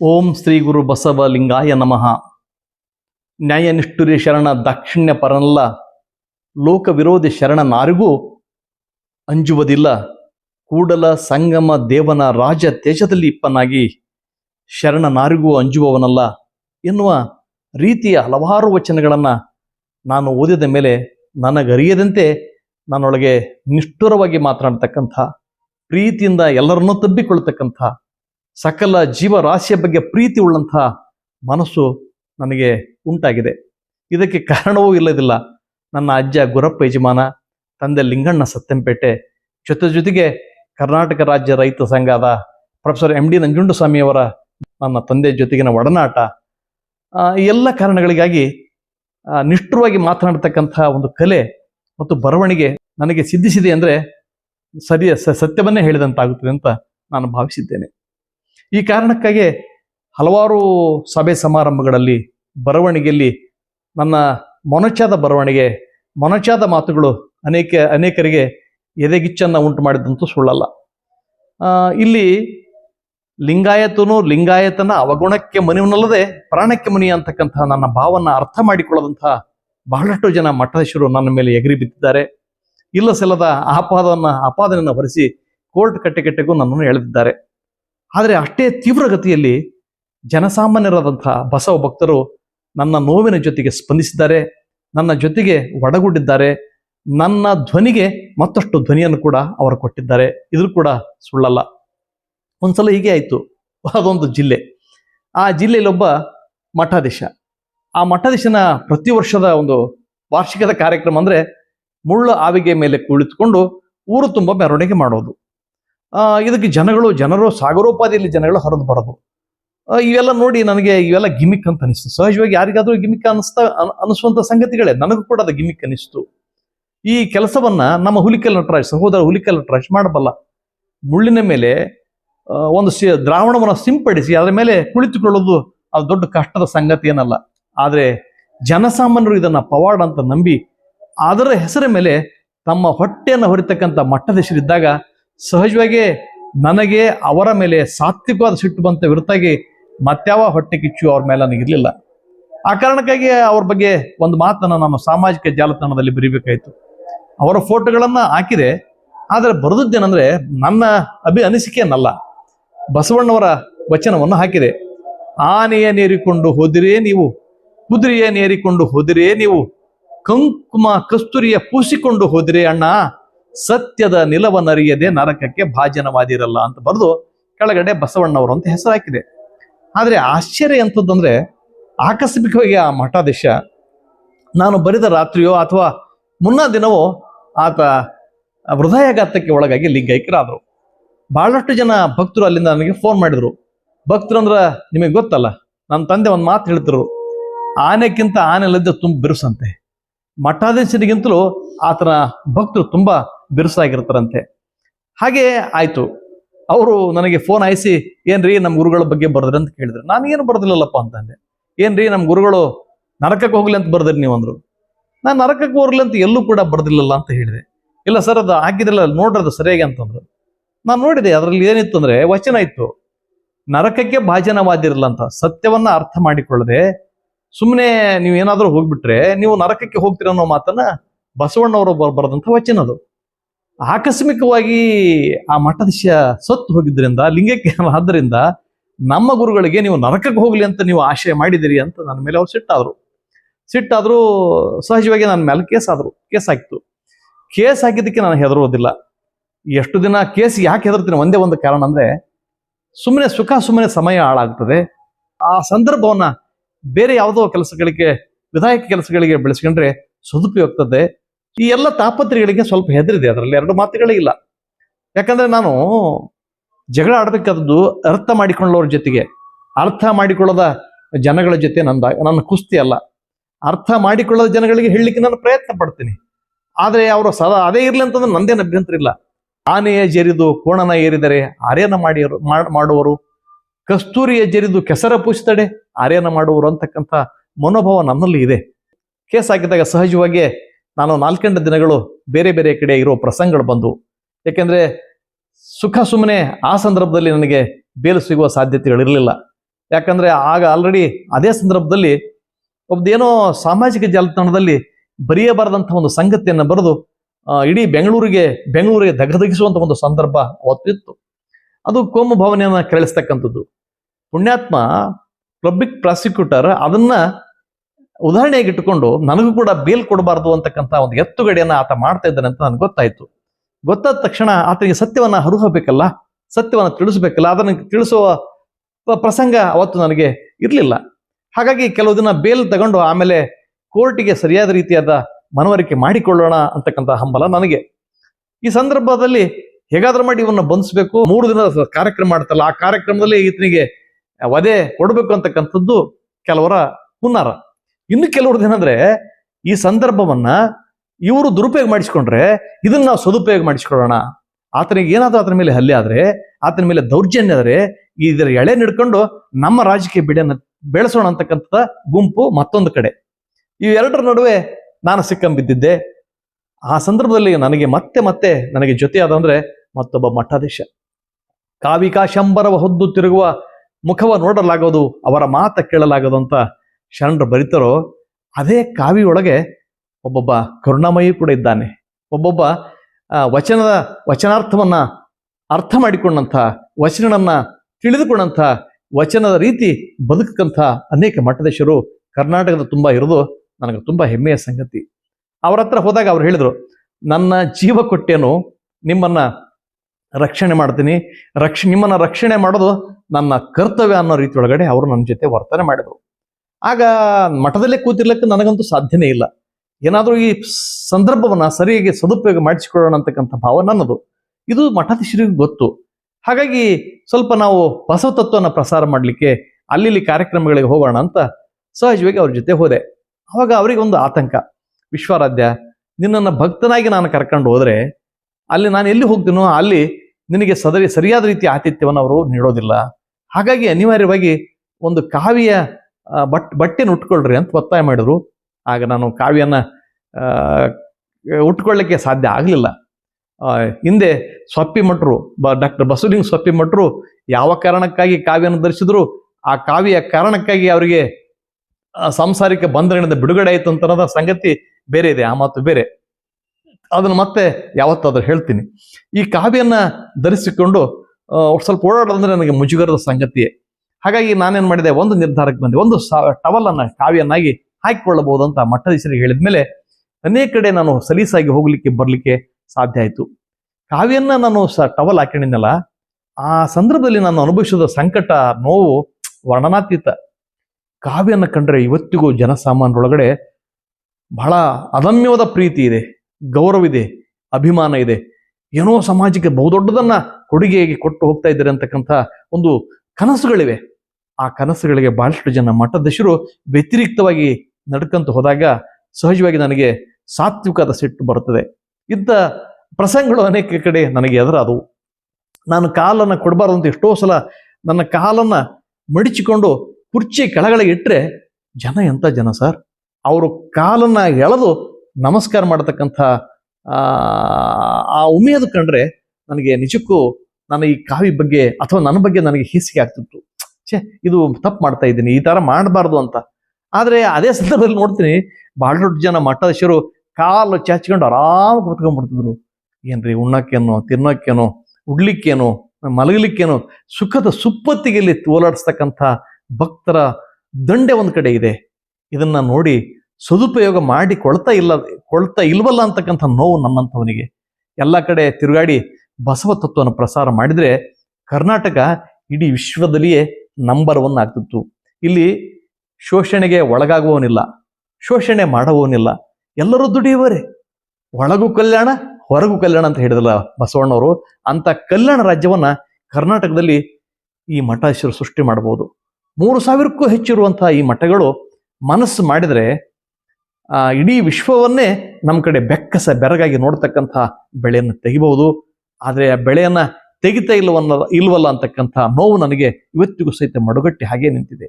ಓಂ ಶ್ರೀ ಗುರು ಬಸವ ಲಿಂಗಾಯ ನಮಃ. ನ್ಯಾಯನಿಷ್ಠುರಿ ಶರಣ ದಾಕ್ಷಿಣ್ಯ ಪರನಲ್ಲ ಲೋಕ ವಿರೋಧಿ ಶರಣನಾರಿಗೂ ಅಂಜುವುದಿಲ್ಲ. ಕೂಡಲ ಸಂಗಮ ದೇವನ ರಾಜ ತೇಜದಲ್ಲಿ ಇಪ್ಪನಾಗಿ ಶರಣನಾರಿಗೂ ಅಂಜುವವನಲ್ಲ ಎನ್ನುವ ರೀತಿಯ ಹಲವಾರು ವಚನಗಳನ್ನು ನಾನು ಓದಿದ ಮೇಲೆ ನನಗರಿಯದಂತೆ ನನ್ನೊಳಗೆ ನಿಷ್ಠುರವಾಗಿ ಮಾತನಾಡ್ತಕ್ಕಂಥ, ಪ್ರೀತಿಯಿಂದ ಎಲ್ಲರನ್ನೂ ತಬ್ಬಿಕೊಳ್ತಕ್ಕಂಥ ಸಕಲ ಜೀವರಾಶಿಯ ಬಗ್ಗೆ ಪ್ರೀತಿ ಉಳ್ಳಂತಹ ಮನಸ್ಸು ನನಗೆ ಉಂಟಾಗಿದೆ. ಇದಕ್ಕೆ ಕಾರಣವೂ ಇಲ್ಲದಿಲ್ಲ. ನನ್ನ ಅಜ್ಜ ಗುರಪ್ಪ ಯಜಮಾನ, ತಂದೆ ಲಿಂಗಣ್ಣ ಸತ್ಯಂಪೇಟೆ, ಜೊತೆ ಜೊತೆಗೆ ಕರ್ನಾಟಕ ರಾಜ್ಯ ರೈತ ಸಂಘದ ಪ್ರೊಫೆಸರ್ ಎಂ ಡಿ ನಂಜುಂಡಸ್ವಾಮಿಯವರ ನನ್ನ ತಂದೆ ಜೊತೆಗಿನ ಒಡನಾಟ. ಎಲ್ಲ ಕಾರಣಗಳಿಗಾಗಿ ನಿಷ್ಠುರವಾಗಿ ಮಾತನಾಡ್ತಕ್ಕಂಥ ಒಂದು ಕಲೆ ಮತ್ತು ಬರವಣಿಗೆ ನನಗೆ ಸಿದ್ಧಿಸಿದೆ ಅಂದರೆ ಸರಿಯ ಸತ್ಯವನ್ನೇ ಹೇಳಿದಂತಾಗುತ್ತದೆ ಅಂತ ನಾನು ಭಾವಿಸಿದ್ದೇನೆ. ಈ ಕಾರಣಕ್ಕಾಗಿ ಹಲವಾರು ಸಭೆ ಸಮಾರಂಭಗಳಲ್ಲಿ ಬರವಣಿಗೆಯಲ್ಲಿ ನನ್ನ ಮೊನಚಾದ ಬರವಣಿಗೆ, ಮೊನಚಾದ ಮಾತುಗಳು ಅನೇಕ, ಅನೇಕರಿಗೆ ಎದೆಗಿಚ್ಚನ್ನು ಉಂಟು ಮಾಡಿದಂತೂ ಸುಳ್ಳಲ್ಲ. ಇಲ್ಲಿ ಲಿಂಗಾಯತನು ಲಿಂಗಾಯತನ ಅವಗುಣಕ್ಕೆ ಮನಿವನಲ್ಲದೆ ಪ್ರಾಣಕ್ಕೆ ಮನಿ ಅಂತಕ್ಕಂತಹ ನನ್ನ ಭಾವನ ಅರ್ಥ ಮಾಡಿಕೊಳ್ಳದಂತಹ ಬಹಳಷ್ಟು ಜನ ಮಠಾಧೀಶರು ನನ್ನ ಮೇಲೆ ಎಗರಿ ಬಿದ್ದಿದ್ದಾರೆ. ಇಲ್ಲ ಸಲ್ಲದ ಆಪಾದವನ್ನ ಆಪಾದನೆಯನ್ನು ಹೊರಿಸಿ ಕೋರ್ಟ್ ಕಟ್ಟೆಕಟ್ಟೆಗೂ ನನ್ನನ್ನು ಎಳೆದಿದ್ದಾರೆ. ಆದರೆ ಅಷ್ಟೇ ತೀವ್ರಗತಿಯಲ್ಲಿ ಜನಸಾಮಾನ್ಯರಾದಂತಹ ಬಸವ ಭಕ್ತರು ನನ್ನ ನೋವಿನ ಜೊತೆಗೆ ಸ್ಪಂದಿಸಿದ್ದಾರೆ, ನನ್ನ ಜೊತೆಗೆ ಒಡಗೂಡಿದ್ದಾರೆ, ನನ್ನ ಧ್ವನಿಗೆ ಮತ್ತಷ್ಟು ಧ್ವನಿಯನ್ನು ಕೂಡ ಅವರು ಕೊಟ್ಟಿದ್ದಾರೆ. ಇದ್ರೂ ಕೂಡ ಸುಳ್ಳಲ್ಲ. ಒಂದ್ಸಲ ಹೀಗೆ ಆಯಿತು. ಅದೊಂದು ಜಿಲ್ಲೆ. ಆ ಜಿಲ್ಲೆಯಲ್ಲಿ ಒಬ್ಬ ಮಠಾಧೀಶ. ಆ ಮಠಾಧೀಶನ ಪ್ರತಿ ವರ್ಷದ ಒಂದು ವಾರ್ಷಿಕದ ಕಾರ್ಯಕ್ರಮ ಅಂದರೆ ಮುಳ್ಳು ಆವಿಗೆ ಮೇಲೆ ಕುಳಿತುಕೊಂಡು ಊರು ತುಂಬ ಮೆರವಣಿಗೆ ಮಾಡೋದು. ಇದಕ್ಕೆ ಜನಗಳು, ಜನರು ಸಾಗರೋಪಾದಿಯಲ್ಲಿ ಜನಗಳು ಹರಿದು ಬರೋದು. ಇವೆಲ್ಲ ನೋಡಿ ನನಗೆ ಇವೆಲ್ಲ ಗಿಮಿಕ್ ಅಂತ ಅನಿಸ್ತು. ಸಹಜವಾಗಿ ಯಾರಿಗಾದ್ರೂ ಗಿಮಿಕ್ ಅನಿಸ್ತಾ ಅನ್- ಅನಿಸುವಂತ ಸಂಗತಿಗಳೇ. ನನಗೂ ಕೂಡ ಅದು ಗಿಮಿಕ್ ಅನಿಸ್ತು. ಈ ಕೆಲಸವನ್ನ ನಮ್ಮ ಹುಲಿಕಲ್ ನಟರಾಜ್, ಸಹೋದರ ಹುಲಿಕಲ್ ನಟರಾಜ್ ಮಾಡಬಲ್ಲ. ಮುಳ್ಳಿನ ಮೇಲೆ ಒಂದು ದ್ರಾವಣವನ್ನು ಸಿಂಪಡಿಸಿ, ಅದರ ಮೇಲೆ ಕುಳಿತುಕೊಳ್ಳೋದು ಅದು ದೊಡ್ಡ ಕಷ್ಟದ ಸಂಗತಿ ಏನಲ್ಲ. ಆದರೆ ಜನಸಾಮಾನ್ಯರು ಇದನ್ನ ಪವಾಡ ಅಂತ ನಂಬಿ, ಅದರ ಹೆಸರ ಮೇಲೆ ತಮ್ಮ ಹೊಟ್ಟೆಯನ್ನು ಹೊರಿತಕ್ಕಂಥ ಮಟ್ಟದಶರಿದ್ದಾಗ ಸಹಜವಾಗಿ ನನಗೆ ಅವರ ಮೇಲೆ ಸಾತ್ವಿಕವಾದ ಸಿಟ್ಟು ಬಂತ ಹೊರತಾಗಿ ಮತ್ಯಾವ ಹೊಟ್ಟೆ ಕಿಚ್ಚು ಅವ್ರ ಮೇಲೆ ನನಗಿರಲಿಲ್ಲ ಆ ಕಾರಣಕ್ಕಾಗಿ ಅವ್ರ ಬಗ್ಗೆ ಒಂದು ಮಾತನ್ನು ನಮ್ಮ ಸಾಮಾಜಿಕ ಜಾಲತಾಣದಲ್ಲಿ ಬರೀಬೇಕಾಯ್ತು. ಅವರ ಫೋಟೋಗಳನ್ನು ಹಾಕಿದೆ. ಆದರೆ ಬರೆದದ್ದೇನೆಂದರೆ ನನ್ನ ಅಭಿ ಅನಿಸಿಕೆಯನ್ನಲ್ಲ. ಬಸವಣ್ಣವರ ವಚನವನ್ನು ಹಾಕಿದೆ. ಆನೆಯ ನೇರಿಕೊಂಡು ಹೋದಿರೇ ನೀವು, ಕುದುರೆಯ ನೇರಿಕೊಂಡು ಹೋದಿರೇ ನೀವು, ಕಂಕುಮ ಕಸ್ತೂರಿಯ ಪೂಸಿಕೊಂಡು ಹೋದಿರೇ ಅಣ್ಣ. ಸತ್ಯದ ನಿಲವನ್ನರಿಯದೆ ನರಕಕ್ಕೆ ಭಾಜನವಾದಿರಲ್ಲ ಅಂತ ಬರೆದು ಕೆಳಗಡೆ ಬಸವಣ್ಣವರು ಅಂತ ಹೆಸರು ಹಾಕಿದೆ. ಆದರೆ ಆಶ್ಚರ್ಯ ಎಂಥದ್ದಂದ್ರೆ ಆಕಸ್ಮಿಕವಾಗಿ ಆ ಮಠಾಧೀಶ ನಾನು ಬರಿದ ರಾತ್ರಿಯೋ ಅಥವಾ ಮುನ್ನಾ ದಿನವೋ ಆತ ಹೃದಯಾಘಾತಕ್ಕೆ ಒಳಗಾಗಿ ಲಿಂಗೈಕ್ಯರಾದರು. ಬಹಳಷ್ಟು ಜನ ಭಕ್ತರು ಅಲ್ಲಿಂದ ನನಗೆ ಫೋನ್ ಮಾಡಿದ್ರು. ಭಕ್ತರು ಅಂದ್ರ ನಿಮಗೆ ಗೊತ್ತಲ್ಲ, ನನ್ನ ತಂದೆ ಒಂದು ಮಾತು ಹೇಳ್ತಿರು ಆನೆಕ್ಕಿಂತ ಆನೆ ಲದ್ದೆ ತುಂಬ ಬಿರುಸಂತೆ. ಮಠಾಧೀಶರಿಗಿಂತಲೂ ಆತನ ಭಕ್ತರು ತುಂಬಾ ಬಿರುಸಾಗಿರ್ತಾರಂತೆ. ಹಾಗೆ ಆಯ್ತು. ಅವರು ನನಗೆ ಫೋನ್ ಹಾಯಿಸಿ, ಏನ್ರಿ ನಮ್ಮ ಗುರುಗಳ ಬಗ್ಗೆ ಬರ್ದ್ರಿ? ಅಂತ ಕೇಳಿದ್ರು. ನಾನು, ಏನು ಬರ್ದಿಲ್ಲಲ್ಲಪ್ಪ? ಅಂತಂದೆ ಏನ್ರಿ ನಮ್ಮ ಗುರುಗಳು ನರಕಕ್ಕೆ ಹೋಗ್ಲಿ ಅಂತ ಬರ್ದ್ರಿ ನೀವು? ಅಂದ್ರು. ನಾನು, ನರಕಕ್ಕೆ ಹೋಗ್ಲಿ ಅಂತ ಎಲ್ಲೂ ಕೂಡ ಬರ್ದಿಲ್ಲಲ್ಲ? ಅಂತ ಹೇಳಿದೆ. ಇಲ್ಲ ಸರ್, ಅದು ಹಾಕಿದ್ರಲ್ಲ ನೋಡ್ರಿ ಅದು ಸರಿಯಾಗಿ ಅಂತಂದ್ರು ನಾನು ನೋಡಿದೆ, ಅದರಲ್ಲಿ ಏನಿತ್ತು ಅಂದ್ರೆ, ವಚನ ಇತ್ತು. ನರಕಕ್ಕೆ ಭಾಜನವಾದಿರಲ್ಲ ಅಂತ, ಸತ್ಯವನ್ನ ಅರ್ಥ ಮಾಡಿಕೊಳ್ಳದೆ ಸುಮ್ಮನೆ ನೀವು ಏನಾದರೂ ಹೋಗ್ಬಿಟ್ರೆ, ನೀವು ನರಕಕ್ಕೆ ಹೋಗ್ತೀರ ಅನ್ನೋ ಮಾತನ್ನ ಬಸವಣ್ಣವರು ಬರ್ಬಾರ್ದಂತ ವಚನ ಅದು. ಆಕಸ್ಮಿಕವಾಗಿ ಆ ಮಠಾಧೀಶ ಸತ್ತು ಹೋಗಿದ್ರಿಂದ, ಲಿಂಗಕ್ಕೆ ಆದ್ದರಿಂದ ನಮ್ಮ ಗುರುಗಳಿಗೆ ನೀವು ನರಕಕ್ಕೆ ಹೋಗಲಿ ಅಂತ ನೀವು ಆಶಯ ಮಾಡಿದಿರಿ ಅಂತ ನನ್ನ ಮೇಲೆ ಅವ್ರು ಸಿಟ್ಟಾದರು. ಸಿಟ್ಟಾದರೂ ಸಹಜವಾಗಿ ನನ್ನ ಮೇಲೆ ಕೇಸ್ ಆದರು, ಕೇಸ್ ಹಾಕಿತ್ತು. ಕೇಸ್ ಹಾಕಿದ್ದಕ್ಕೆ ನಾನು ಹೆದರೋದಿಲ್ಲ ಎಷ್ಟು ದಿನ ಕೇಸ್ ಯಾಕೆ ಹೆದರ್ತೀನಿ? ಒಂದೇ ಒಂದು ಕಾರಣ ಅಂದ್ರೆ ಸುಮ್ಮನೆ ಸುಖ ಸುಮ್ಮನೆ ಸಮಯ ಹಾಳಾಗ್ತದೆ. ಆ ಸಂದರ್ಭವನ್ನ ಬೇರೆ ಯಾವುದೋ ಕೆಲಸಗಳಿಗೆ, ವಿಧಾಯಕ ಕೆಲಸಗಳಿಗೆ ಬೆಳೆಸ್ಕೊಂಡ್ರೆ ಸದುಪಯೋಗ್ತದೆ ಈ ಎಲ್ಲ ತಾಪತ್ರೆಗಳಿಗೆ ಸ್ವಲ್ಪ ಹೆದರಿದೆ. ಅದರಲ್ಲಿ ಎರಡು ಮಾತುಗಳೇ ಇಲ್ಲ. ಯಾಕಂದ್ರೆ ನಾನು ಜಗಳ ಆಡಬೇಕಾದದ್ದು ಅರ್ಥ ಮಾಡಿಕೊಳ್ಳೋರ ಜೊತೆಗೆ. ಅರ್ಥ ಮಾಡಿಕೊಳ್ಳದ ಜನಗಳ ಜೊತೆ ನಂದ ನನ್ನ ಕುಸ್ತಿ ಅಲ್ಲ. ಅರ್ಥ ಮಾಡಿಕೊಳ್ಳದ ಜನಗಳಿಗೆ ಹೇಳಲಿಕ್ಕೆ ನಾನು ಪ್ರಯತ್ನ ಪಡ್ತೀನಿ. ಆದರೆ ಅವರು ಸದಾ ಅದೇ ಇರಲಿ ಅಂತಂದ್ರೆ ನಂದೇನು ಅಭ್ಯಂತರ ಇಲ್ಲ. ಆನೆಯ ಜರಿದು ಕೋಣನ ಏರಿದರೆ ಆರ್ಯನ ಮಾಡಿ ಮಾಡುವರು. ಕಸ್ತೂರಿಯ ಜರಿದು ಕೆಸರ ಪೂಜಿಸ್ತಡೆ ಆರ್ಯನ ಮಾಡುವರು ಅಂತಕ್ಕಂಥ ಮನೋಭಾವ ನನ್ನಲ್ಲಿ ಇದೆ. ಕೇಸ್ ಹಾಕಿದಾಗ ಸಹಜವಾಗಿ ನಾನು ನಾಲ್ಕೆಂಟು ದಿನಗಳು ಬೇರೆ ಬೇರೆ ಕಡೆ ಇರೋ ಪ್ರಸಂಗಗಳು ಬಂದು ಏಕೆಂದರೆ ಸುಖ ಸುಮ್ಮನೆ ಆ ಸಂದರ್ಭದಲ್ಲಿ ನನಗೆ ಬೇಲು ಸಿಗುವ ಸಾಧ್ಯತೆಗಳಿರಲಿಲ್ಲ. ಯಾಕಂದರೆ ಆಗ ಆಲ್ರೆಡಿ ಅದೇ ಸಂದರ್ಭದಲ್ಲಿ ಒಬ್ದೇನೋ ಸಾಮಾಜಿಕ ಜಾಲತಾಣದಲ್ಲಿ ಬರೆಯಬಾರದಂಥ ಒಂದು ಸಂಗತಿಯನ್ನು ಬರೆದು ಇಡೀ ಬೆಂಗಳೂರಿಗೆ ಬೆಂಗಳೂರಿಗೆ ದಗದಗಿಸುವಂಥ ಒಂದು ಸಂದರ್ಭ ಅವತ್ತಿತ್ತು ಅದು ಕೋಮು ಭಾವನೆಯನ್ನು ಕೆರಳಿಸ್ತಕ್ಕಂಥದ್ದು. ಪುಣ್ಯಾತ್ಮ ಪಬ್ಲಿಕ್ ಪ್ರಾಸಿಕ್ಯೂಟರ್ ಅದನ್ನ ಉದಾಹರಣೆಯಾಗಿ ಇಟ್ಟುಕೊಂಡು ನನಗೂ ಕೂಡ ಬೇಲ್ ಕೊಡಬಾರದು ಅಂತಕ್ಕಂಥ ಒಂದು ಎತ್ತುಗಡೆಯನ್ನ ಆತ ಮಾಡ್ತಾ ಇದ್ದಾನೆ ಅಂತ ನನಗೆ ಗೊತ್ತಾಯ್ತು. ಗೊತ್ತಾದ ತಕ್ಷಣ ಆತನಿಗೆ ಸತ್ಯವನ್ನ ಹರುಹಬೇಕಲ್ಲ ಸತ್ಯವನ್ನ ತಿಳಿಸ್ಬೇಕಲ್ಲ? ಅದನ್ನು ತಿಳಿಸುವ ಪ್ರಸಂಗ ಅವತ್ತು ನನಗೆ ಇರಲಿಲ್ಲ. ಹಾಗಾಗಿ ಕೆಲವು ದಿನ ಬೇಲ್ ತಗೊಂಡು ಆಮೇಲೆ ಕೋರ್ಟಿಗೆ ಸರಿಯಾದ ರೀತಿಯಾದ ಮನವರಿಕೆ ಮಾಡಿಕೊಳ್ಳೋಣ ಅಂತಕ್ಕಂಥ ಹಂಬಲ ನನಗೆ. ಈ ಸಂದರ್ಭದಲ್ಲಿ ಹೇಗಾದ್ರೂ ಮಾಡಿ ಇವನ್ನ ಬಂಧಿಸಬೇಕು. ಮೂರು ದಿನದ ಕಾರ್ಯಕ್ರಮ ಮಾಡ್ತಲ್ಲ. ಆ ಕಾರ್ಯಕ್ರಮದಲ್ಲಿ ಈತನಿಗೆ ವಧೆ ಕೊಡಬೇಕು ಅಂತಕ್ಕಂಥದ್ದು ಕೆಲವರ ಹುನ್ನಾರ. ಇನ್ನು ಕೆಲವ್ರದ್ದು ಏನಂದ್ರೆ ಈ ಸಂದರ್ಭವನ್ನ ಇವರು ದುರುಪಯೋಗ ಮಾಡಿಸ್ಕೊಂಡ್ರೆ ಇದನ್ನ ನಾವು ಸದುಪಯೋಗ ಮಾಡಿಸ್ಕೊಳ್ಳೋಣ. ಆತನಿಗೆ ಏನಾದ್ರೂ ಆತನ ಮೇಲೆ ಹಲ್ಲೆ ಆದ್ರೆ, ಆತನ ಮೇಲೆ ದೌರ್ಜನ್ಯ ಆದ್ರೆ, ಇದರ ಎಳೆ ನಿಡ್ಕೊಂಡು ನಮ್ಮ ರಾಜಕೀಯ ಬಿಡಿಯನ್ನ ಬೆಳೆಸೋಣ ಅಂತಕ್ಕಂಥ ಗುಂಪು ಮತ್ತೊಂದು ಕಡೆ. ಇವೆರಡರ ನಡುವೆ ನಾನು ಸಿಕ್ಕಂಬಿದ್ದಿದ್ದೆ. ಆ ಸಂದರ್ಭದಲ್ಲಿ ನನಗೆ ಮತ್ತೆ ಮತ್ತೆ ನನಗೆ ಜೊತೆಯಾದಂದ್ರೆ ಮತ್ತೊಬ್ಬ ಮಠಾಧೀಶ. ಕಾವಿಕಾಶಂಬರವ ಹೊದ್ದು ತಿರುಗುವ ಮುಖವ ನೋಡಲಾಗೋದು, ಅವರ ಮಾತ ಕೇಳಲಾಗದು ಅಂತ ಶರಣರು ಬರೀತಾರೋ ಅದೇ ಕಾವಿಯೊಳಗೆ ಒಬ್ಬೊಬ್ಬ ಕರುಣಾಮಯಿ ಕೂಡ ಇದ್ದಾನೆ. ಒಬ್ಬೊಬ್ಬ ವಚನದ ವಚನಾರ್ಥವನ್ನು ಅರ್ಥ ಮಾಡಿಕೊಂಡಂಥ, ವಚನಗಳನ್ನು ತಿಳಿದುಕೊಂಡಂಥ, ವಚನದ ರೀತಿ ಬದುಕಂಥ ಅನೇಕ ಮಠದೇಶರು ಕರ್ನಾಟಕದ ತುಂಬ ಇರೋದು ನನಗೆ ತುಂಬ ಹೆಮ್ಮೆಯ ಸಂಗತಿ. ಅವರ ಹತ್ರ ಹೋದಾಗ ಅವ್ರು ಹೇಳಿದರು, ನನ್ನ ಜೀವ ಕೊಟ್ಟೇನು ನಿಮ್ಮನ್ನು ರಕ್ಷಣೆ ಮಾಡ್ತೀನಿ. ರಕ್ಷ, ನಿಮ್ಮನ್ನು ರಕ್ಷಣೆ ಮಾಡೋದು ನನ್ನ ಕರ್ತವ್ಯ ಅನ್ನೋ ರೀತಿಯೊಳಗಡೆ ಅವರು ನನ್ನ ಜೊತೆ ವರ್ತನೆ ಮಾಡಿದ್ರು. ಆಗ ಮಠದಲ್ಲೇ ಕೂತಿರ್ಲಿಕ್ಕೆ ನನಗಂತೂ ಸಾಧ್ಯನೇ ಇಲ್ಲ. ಏನಾದರೂ ಈ ಸಂದರ್ಭವನ್ನ ಸರಿಯಾಗಿ ಸದುಪಯೋಗ ಮಾಡಿಸಿಕೊಳ್ಳೋಣ ಅಂತಕ್ಕಂಥ ಭಾವ ನನ್ನದು. ಇದು ಮಠಾಧೀಶರಿಗೂ ಗೊತ್ತು. ಹಾಗಾಗಿ ಸ್ವಲ್ಪ ನಾವು ಬಸವ ತತ್ವನ ಪ್ರಸಾರ ಮಾಡಲಿಕ್ಕೆ ಅಲ್ಲಿ ಕಾರ್ಯಕ್ರಮಗಳಿಗೆ ಹೋಗೋಣ ಅಂತ ಸಹಜವಾಗಿ ಅವ್ರ ಜೊತೆ ಹೋದೆ. ಅವಾಗ ಅವರಿಗೆ ಒಂದು ಆತಂಕ. ವಿಶ್ವಾರಾಧ್ಯ, ನಿನ್ನನ್ನು ಭಕ್ತನಾಗಿ ನಾನು ಕರ್ಕೊಂಡು ಹೋದರೆ ಅಲ್ಲಿ ನಾನು ಎಲ್ಲಿ ಹೋಗ್ತೀನೋ ಅಲ್ಲಿ ನಿನಗೆ ಸದರಿ ಸರಿಯಾದ ರೀತಿಯ ಆತಿಥ್ಯವನ್ನು ಅವರು ನೀಡೋದಿಲ್ಲ. ಹಾಗಾಗಿ ಅನಿವಾರ್ಯವಾಗಿ ಒಂದು ಕಾವಿಯ ಬಟ್, ಬಟ್ಟೆನ ಉಟ್ಕೊಳ್ರಿ ಅಂತ ಒತ್ತಾಯ ಮಾಡಿದ್ರು. ಆಗ ನಾನು ಕಾವ್ಯನ ಉಟ್ಕೊಳ್ಳಿಕ್ಕೆ ಸಾಧ್ಯ ಆಗಲಿಲ್ಲ. ಹಿಂದೆ ಸ್ವಪ್ಪಿ ಮಟ್ರು, ಬ, ಡಾಕ್ಟರ್ ಬಸವಲಿಂಗ ಸ್ವಪ್ಪಿ ಮಟ್ರು ಯಾವ ಕಾರಣಕ್ಕಾಗಿ ಕಾವ್ಯನ ಧರಿಸಿದ್ರು, ಆ ಕಾವ್ಯ ಕಾರಣಕ್ಕಾಗಿ ಅವರಿಗೆ ಸಾಂಸಾರಿಕ ಬಂಧನಗಳಿಂದ ಬಿಡುಗಡೆ ಆಯಿತು ಅಂತ ಸಂಗತಿ ಬೇರೆ ಇದೆ, ಆ ಮಾತು ಬೇರೆ. ಅದನ್ನು ಮತ್ತೆ ಯಾವತ್ತಾದ್ರೂ ಹೇಳ್ತೀನಿ. ಈ ಕಾವ್ಯನ ಧರಿಸಿಕೊಂಡು ಸ್ವಲ್ಪ ಓಡಾಡೋದಂದ್ರೆ ನನಗೆ ಮುಜುಗರದ ಸಂಗತಿಯೇ. ಹಾಗಾಗಿ ನಾನೇನ್ ಮಾಡಿದೆ? ಒಂದು ನಿರ್ಧಾರಕ್ಕೆ ಬಂದೆ. ಒಂದು ಟವಲ್ ಅನ್ನ ಕಾವ್ಯನ್ನಾಗಿ ಹಾಕಿಕೊಳ್ಳಬಹುದು ಅಂತ ಮಠಾಧೀಶರಿಗೆ ಹೇಳಿದ ಮೇಲೆ ಅನೇಕ ಕಡೆ ನಾನು ಸಲೀಸಾಗಿ ಹೋಗ್ಲಿಕ್ಕೆ, ಬರ್ಲಿಕ್ಕೆ ಸಾಧ್ಯ ಆಯ್ತು. ಕಾವ್ಯನ್ನ ನಾನು ಸ, ಟವಲ್ ಹಾಕೊಂಡಿದ್ನಲ್ಲ, ಆ ಸಂದರ್ಭದಲ್ಲಿ ನಾನು ಅನುಭವಿಸಿದ ಸಂಕಟ, ನೋವು ವರ್ಣನಾತೀತ. ಕಾವ್ಯನ ಕಂಡ್ರೆ ಇವತ್ತಿಗೂ ಜನಸಾಮಾನ್ಯರೊಳಗಡೆ ಬಹಳ ಅದಮ್ಯವಾದ ಪ್ರೀತಿ ಇದೆ, ಗೌರವ ಇದೆ, ಅಭಿಮಾನ ಇದೆ. ಏನೋ ಸಮಾಜಕ್ಕೆ ಬಹುದೊಡ್ಡದನ್ನ ಕೊಡುಗೆಯಾಗಿ ಕೊಟ್ಟು ಹೋಗ್ತಾ ಇದ್ದಾರೆ ಅಂತಕ್ಕಂಥ ಒಂದು ಕನಸುಗಳಿವೆ. ಆ ಕನಸುಗಳಿಗೆ ಬಹಳಷ್ಟು ಜನ ಮಠಾಧೀಶರು ವ್ಯತಿರಿಕ್ತವಾಗಿ ನಡ್ಕಂತ ಹೋದಾಗ ಸಹಜವಾಗಿ ನನಗೆ ಸಾತ್ವಿಕದ ಸಿಟ್ಟು ಬರುತ್ತದೆ. ಇಂಥ ಪ್ರಸಂಗಗಳು ಅನೇಕ ಕಡೆ ನನಗೆ ಎದುರಾದವು. ನಾನು ಕಾಲನ್ನು ಕೊಡಬಾರ್ದು ಅಂತ ಎಷ್ಟೋ ಸಲ ನನ್ನ ಕಾಲನ್ನು ಮಡಿಚಿಕೊಂಡು ಕುರ್ಚಿ ಕೆಳಗಳಿಗೆ ಇಟ್ಟರೆ ಜನ ಎಂಥ ಜನ ಸರ್? ಅವರು ಕಾಲನ್ನು ಎಳೆದು ನಮಸ್ಕಾರ ಮಾಡತಕ್ಕಂಥ ಆ, ಆ ಉಮೇದು ಕಂಡ್ರೆ ನನಗೆ ನಿಜಕ್ಕೂ ನನ್ನ ಈ ಕಾವಿ ಬಗ್ಗೆ ಅಥವಾ ನನ್ನ ಬಗ್ಗೆ ನನಗೆ ಹಿಸಿಗೆ ಆಗ್ತಿತ್ತು. ಛೇ, ಇದು ತಪ್ಪು ಮಾಡ್ತಾ ಇದ್ದೀನಿ, ಈ ತರ ಮಾಡಬಾರ್ದು ಅಂತ. ಆದ್ರೆ ಅದೇ ಸಂದರ್ಭದಲ್ಲಿ ನೋಡ್ತೀನಿ, ಬಹಳ ದೊಡ್ಡ ಜನ ಮಠಾಧೀಶರು ಕಾಲು ಚಾಚಿಕೊಂಡು ಆರಾಮ್ ಕೂತ್ಕೊಂಡ್ಬಿಡ್ತಿದ್ರು. ಏನ್ರಿ ಉಣ್ಣಕ್ಕೇನೋ, ತಿನ್ನೋಕ್ಕೇನೋ, ಉಡ್ಲಿಕ್ಕೇನೋ, ಮಲಗಲಿಕ್ಕೇನೋ, ಸುಖದ ಸುಪ್ಪತ್ತಿಗೆಯಲ್ಲಿ ಓಲಾಡಿಸ್ತಕ್ಕಂಥ ಭಕ್ತರ ದಂಡೆ ಒಂದು ಕಡೆ ಇದೆ. ಇದನ್ನ ನೋಡಿ ಸದುಪಯೋಗ ಮಾಡಿ ಕೊಳ್ತಾ ಇಲ್ಲ, ಕೊಳ್ತಾ ಇಲ್ವಲ್ಲ ಅಂತಕ್ಕಂಥ ನೋವು ನಮ್ಮಂಥವನಿಗೆ. ಎಲ್ಲ ಕಡೆ ತಿರುಗಾಡಿ ಬಸವ ತತ್ವವನ್ನು ಪ್ರಸಾರ ಮಾಡಿದ್ರೆ ಕರ್ನಾಟಕ ಇಡೀ ವಿಶ್ವದಲ್ಲಿಯೇ ನಂಬರ್ ಒನ್ ಆಗ್ತಿತ್ತು. ಇಲ್ಲಿ ಶೋಷಣೆಗೆ ಒಳಗಾಗುವವನಿಲ್ಲ, ಶೋಷಣೆ ಮಾಡುವವನಿಲ್ಲ. ಎಲ್ಲರೂ ದುಡಿಯುವರೆ ಒಳಗೂ ಕಲ್ಯಾಣ, ಹೊರಗೂ ಕಲ್ಯಾಣ ಅಂತ ಹೇಳಿದಲ್ಲ ಬಸವಣ್ಣವರು. ಅಂತ ಕಲ್ಯಾಣ ರಾಜ್ಯವನ್ನ ಕರ್ನಾಟಕದಲ್ಲಿ ಈ ಮಠಾಧೀಶರು ಸೃಷ್ಟಿ ಮಾಡಬಹುದು. ಮೂರು ಸಾವಿರಕ್ಕೂ ಹೆಚ್ಚಿರುವಂತಹ ಈ ಮಠಗಳು ಮನಸ್ಸು ಮಾಡಿದರೆ ಇಡೀ ವಿಶ್ವವನ್ನೇ ನಮ್ಮ ಕಡೆ ಬೆಕ್ಕಸ ಬೆರಗಾಗಿ ನೋಡ್ತಕ್ಕಂಥ ಬೆಳೆಯನ್ನು ತೆಗಿಬಹುದು. ಆದರೆ ಆ ಬೆಳೆಯನ್ನ ತೆಗಿತಾ ಇಲ್ಲವನ್ನ ಇಲ್ವಲ್ಲ ಅಂತಕ್ಕಂಥ ನೋವು ನನಗೆ ಇವತ್ತಿಗೂ ಸಹಿತ ಮಡುಗಟ್ಟಿ ಹಾಗೆ ನಿಂತಿದೆ.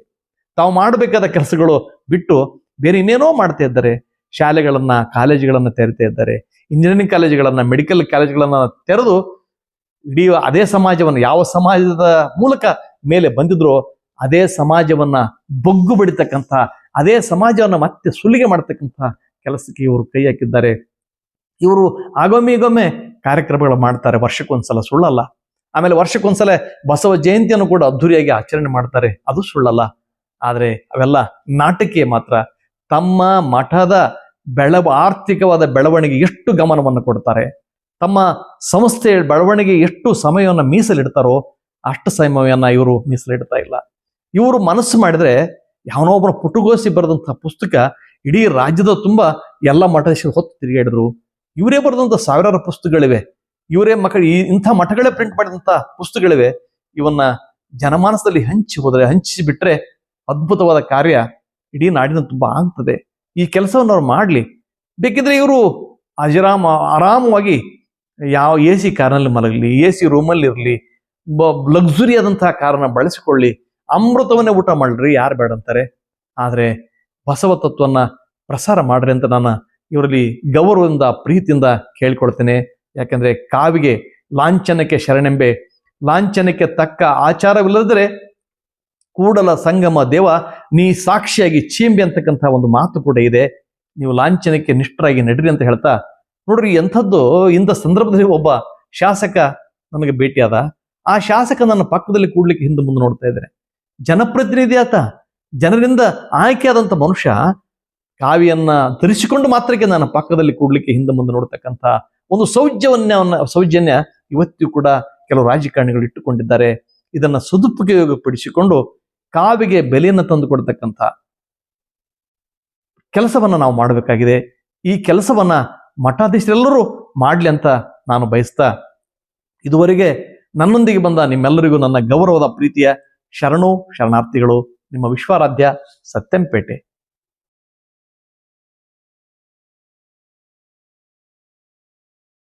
ತಾವು ಮಾಡಬೇಕಾದ ಕೆಲಸಗಳು ಬಿಟ್ಟು ಬೇರೆ ಇನ್ನೇನೋ ಮಾಡ್ತಾ ಇದ್ದಾರೆ. ಶಾಲೆಗಳನ್ನ, ಕಾಲೇಜುಗಳನ್ನ ತೆರಿತಾ ಇದ್ದಾರೆ. ಇಂಜಿನಿಯರಿಂಗ್ ಕಾಲೇಜುಗಳನ್ನ ಮೆಡಿಕಲ್ ಕಾಲೇಜುಗಳನ್ನ ತೆರೆದು ಇಡೀ ಅದೇ ಸಮಾಜವನ್ನು ಯಾವ ಸಮಾಜದ ಮೂಲಕ ಮೇಲೆ ಬಂದಿದ್ರೋ ಅದೇ ಸಮಾಜವನ್ನ ಬೊಗ್ಗು ಬಿಡಿತಕ್ಕಂಥ, ಅದೇ ಸಮಾಜವನ್ನ ಮತ್ತೆ ಸುಲಿಗೆ ಮಾಡತಕ್ಕಂಥ ಕೆಲಸಕ್ಕೆ ಇವರು ಕೈ ಹಾಕಿದ್ದಾರೆ. ಇವರು ಆಗೊಮ್ಮೆ, ಈಗೊಮ್ಮೆ ಕಾರ್ಯಕ್ರಮಗಳು ಮಾಡ್ತಾರೆ. ವರ್ಷಕ್ಕೊಂದ್ಸಲ ಸುಳ್ಳಲ್ಲ. ಆಮೇಲೆ ವರ್ಷಕ್ಕೊಂದ್ಸಲ ಬಸವ ಜಯಂತಿಯನ್ನು ಕೂಡ ಅದ್ಧೂರಿಯಾಗಿ ಆಚರಣೆ ಮಾಡ್ತಾರೆ. ಅದು ಸುಳ್ಳಲ್ಲ. ಆದರೆ ಅವೆಲ್ಲ ನಾಟಕೀಯ ಮಾತ್ರ. ತಮ್ಮ ಮಠದ ಬೆಳವ, ಆರ್ಥಿಕವಾದ ಬೆಳವಣಿಗೆ ಎಷ್ಟು ಗಮನವನ್ನು ಕೊಡ್ತಾರೆ? ತಮ್ಮ ಸಂಸ್ಥೆಯ ಬೆಳವಣಿಗೆ ಎಷ್ಟು ಸಮಯವನ್ನು ಮೀಸಲಿಡ್ತಾರೋ ಅಷ್ಟು ಸಮಯವನ್ನ ಇವರು ಮೀಸಲಿಡ್ತಾ ಇಲ್ಲ. ಇವರು ಮನಸ್ಸು ಮಾಡಿದ್ರೆ ಯಾವನೊಬ್ಬರ ಪುಟಗೋಸಿ ಬರೆದಂತಹ ಪುಸ್ತಕ ಇಡೀ ರಾಜ್ಯದ ತುಂಬ ಎಲ್ಲ ಮಠದ ಹೊತ್ತು ತಿರುಗಾಡಿದ್ರು. ಇವರೇ ಬರೆದಂಥ ಸಾವಿರಾರು ಪುಸ್ತಕಗಳಿವೆ. ಇವರೇ ಮಕ್ಕಳು, ಈ ಇಂಥ ಮಠಗಳೇ ಪ್ರಿಂಟ್ ಮಾಡಿದಂಥ ಪುಸ್ತಕಗಳಿವೆ. ಇವನ್ನ ಜನಮಾನಸದಲ್ಲಿ ಹಂಚಿ ಹೋದರೆ, ಹಂಚಿಸಿ ಬಿಟ್ರೆ ಅದ್ಭುತವಾದ ಕಾರ್ಯ ಇಡೀ ನಾಡಿನ ತುಂಬ ಆಗ್ತದೆ. ಈ ಕೆಲಸವನ್ನು ಅವ್ರು ಮಾಡಲಿ. ಬೇಕಿದ್ರೆ ಇವರು ಅಜರಾಮ, ಆರಾಮವಾಗಿ ಯಾವ ಎ ಸಿ ಕಾರ್ನಲ್ಲಿ ಮಲಗಲಿ, ಎ ಸಿ ರೂಮಲ್ಲಿ ಇರಲಿ ಲಕ್ಸುರಿ ಆದಂತಹ ಕಾರನ್ನ ಬಳಸಿಕೊಳ್ಳಿ. ಅಮೃತವನ್ನೇ ಊಟ ಮಾಡ್ರಿ, ಯಾರು ಬೇಡ ಅಂತಾರೆ. ಆದರೆ ಬಸವ ತತ್ವನ್ನ ಪ್ರಸಾರ ಮಾಡ್ರಿ ಅಂತ ನಾನು ಇವರಲ್ಲಿ ಗೌರವದಿಂದ, ಪ್ರೀತಿಯಿಂದ ಕೇಳ್ಕೊಳ್ತೇನೆ. ಯಾಕಂದ್ರೆ ಕಾವಿಗೆ ಲಾಂಛನಕ್ಕೆ ಶರಣೆಂಬೆ, ಲಾಂಛನಕ್ಕೆ ತಕ್ಕ ಆಚಾರವಿಲ್ಲದ್ರೆ ಕೂಡಲ ಸಂಗಮ ದೇವ ನೀ ಸಾಕ್ಷಿಯಾಗಿ ಚೀಂಬೆ ಅಂತಕ್ಕಂಥ ಒಂದು ಮಾತು ಕೂಡ ಇದೆ. ನೀವು ಲಾಂಛನಕ್ಕೆ ನಿಷ್ಠರಾಗಿ ನಡ್ರಿ ಅಂತ ಹೇಳ್ತಾ, ನೋಡ್ರಿ ಎಂಥದ್ದು ಇಂಥ ಸಂದರ್ಭದಲ್ಲಿ ಒಬ್ಬ ಶಾಸಕ ನನಗೆ ಭೇಟಿಯಾದ ಆ ಶಾಸಕ ನನ್ನ ಪಕ್ಕದಲ್ಲಿ ಕೂಡ್ಲಿಕ್ಕೆ ಹಿಂದೆ ಮುಂದೆ ನೋಡ್ತಾ ಇದ್ದಾರೆ. ಜನಪ್ರತಿನಿಧಿ ಆತ, ಜನರಿಂದ ಆಯ್ಕೆಯಾದಂಥ ಮನುಷ್ಯ, ಕಾವಿಯನ್ನ ಧರಿಸಿಕೊಂಡು ಮಾತ್ರಕ್ಕೆ ನನ್ನ ಪಕ್ಕದಲ್ಲಿ ಕೂಡ್ಲಿಕ್ಕೆ ಹಿಂದೆ ಮುಂದೆ ನೋಡ್ತಕ್ಕಂಥ ಒಂದು ಸೌಜನ್ಯವನ್ನ ಸೌಜನ್ಯ ಇವತ್ತಿಗೂ ಕೂಡ ಕೆಲವು ರಾಜಕಾರಣಿಗಳು ಇಟ್ಟುಕೊಂಡಿದ್ದಾರೆ. ಇದನ್ನ ಸದುಪಯೋಗಪಡಿಸಿಕೊಂಡು ಕಾವಿಗೆ ಬೆಲೆಯನ್ನು ತಂದು ಕೊಡ್ತಕ್ಕಂಥ ಕೆಲಸವನ್ನ ನಾವು ಮಾಡಬೇಕಾಗಿದೆ. ಈ ಕೆಲಸವನ್ನ ಮಠಾಧೀಶರೆಲ್ಲರೂ ಮಾಡ್ಲಿ ಅಂತ ನಾನು ಬಯಸ್ತಾ, ಇದುವರೆಗೆ ನನ್ನೊಂದಿಗೆ ಬಂದ ನಿಮ್ಮೆಲ್ಲರಿಗೂ ನನ್ನ ಗೌರವದ ಪ್ರೀತಿಯ ಶರಣು, ಶರಣಾರ್ಥಿಗಳು, ನಿಮ್ಮ ವಿಶ್ವಾರಾಧ್ಯ ಸತ್ಯಂಪೇಟೆ.